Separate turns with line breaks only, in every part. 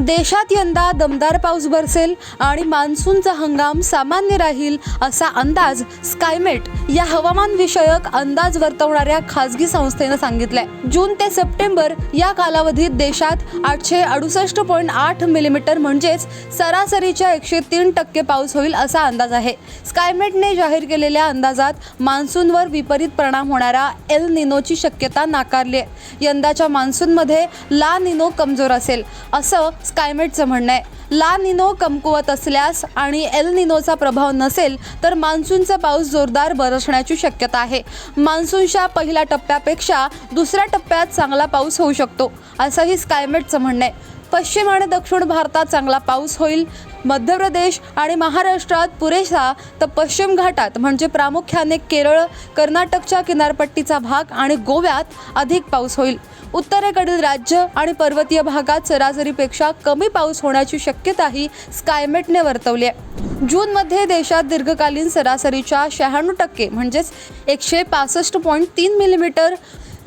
देशात यंदा दमदार पाऊस बरसेल आणि मान्सूनचा हंगाम सामान्य राहील असा अंदाज स्कायमेट या हवामान विषयक अंदाज वर्तवणाऱ्या खासगी संस्थेनं सांगितलाय. जून ते सप्टेंबर या कालावधीत देशात आठशे अडुसष्ट पॉईंट आठ मिलीमीटर म्हणजेच सरासरीच्या एकशे तीन टक्के पाऊस होईल असा अंदाज आहे. स्कायमेटने जाहीर केलेल्या अंदाजात मान्सूनवर विपरीत परिणाम होणारा एल निनोची शक्यता नाकारली आहे यंदाच्या मान्सूनमध्ये ला निनो कमजोर असेल. असं स्कायमेटचं म्हणणं आहे. ला निनो कमकुवत असल्यास आणि एल निनोचा प्रभाव नसेल तर मान्सूनचा पाऊस जोरदार बरसण्याची शक्यता आहे. मान्सूनच्या पहिल्या टप्प्यापेक्षा दुसऱ्या टप्प्यात चांगला पाऊस होऊ शकतो असंही स्कायमेटचं म्हणणं आहे. पश्चिम आणि दक्षिण भारतात चांगला पाऊस होईल. मध्य प्रदेश आणि महाराष्ट्रात पुरेसा तर पश्चिम घाटात म्हणजे प्रामुख्याने केरळ कर्नाटकच्या किनारपट्टीचा भाग आणि गोव्यात अधिक पाऊस होईल. उत्तरेकडील राज्य आणि पर्वतीय भागात सरासरीपेक्षा कमी पाऊस होण्याची शक्यताही स्कायमेटने वर्तवली आहे. जूनमध्ये देशात दीर्घकालीन सरासरीच्या शहाण्णव टक्के म्हणजेच एकशे पासष्ट पॉईंट तीन मिलीमीटर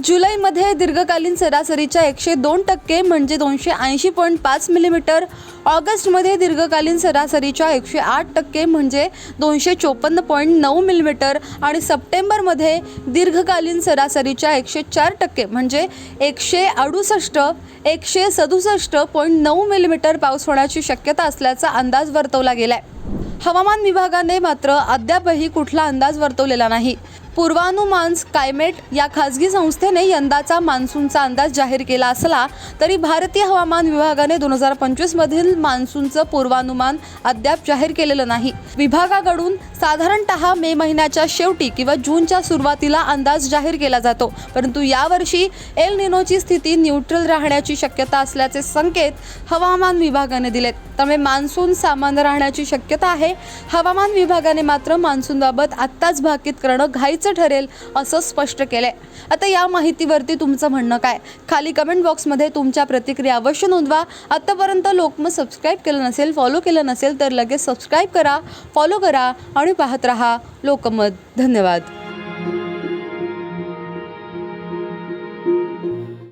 जुलैमध्ये दीर्घकालीन सरासरीच्या एकशे दोन टक्के म्हणजे दोनशे ऐंशी पॉईंट पाच मिलीमीटर. ऑगस्टमध्ये दीर्घकालीन सरासरीच्या एकशे आठ टक्के म्हणजे दोनशे चोपन्न पॉईंट नऊ मिलीमीटर आणि सप्टेंबरमध्ये दीर्घकालीन सरासरीच्या एकशे चार टक्के म्हणजे एकशे अडुसष्ट एकशे सदुसष्ट पॉईंट नऊ मिलीमीटर पाऊस होण्याची शक्यता असल्याचा अंदाज वर्तवला गेला आहे हवामान विभागाने मात्र अद्यापही कुठला अंदाज वर्तवलेला नाही. पूर्वानुमान्स कायमेट या खाजगी संस्थेने यंदाचा मान्सूनचा अंदाज जाहीर केला असला तरी भारतीय हवामान विभागाने दोन हजार पंचवीसमधील मान्सूनचं पूर्वानुमान अद्याप जाहीर केलेलं नाही. विभागाकडून साधारणतः मे महिन्याच्या शेवटी किंवा जूनच्या सुरुवातीला अंदाज जाहीर केला जातो. परंतु यावर्षी एल निनोची स्थिती न्यूट्रल राहण्याची शक्यता असल्याचे संकेत हवामान विभागाने दिलेत. त्यामुळे मान्सून सामान्य राहण्याची शक्यता आहे. हवामान विभागाने मात्र मान्सूनबाबत आत्ताच भाकीत करणं घाईचं ठरेल असं स्पष्ट केलंय. आता या माहितीवरती तुमचं म्हणणं काय? खाली कमेंट बॉक्समध्ये तुमच्या प्रतिक्रिया अवश्य नोंदवा. आत्तापर्यंत लोकमत सबस्क्राईब केलं नसेल फॉलो केलं नसेल तर लगेच सबस्क्राईब करा फॉलो करा आणि पाहत रहा लोकमत. धन्यवाद.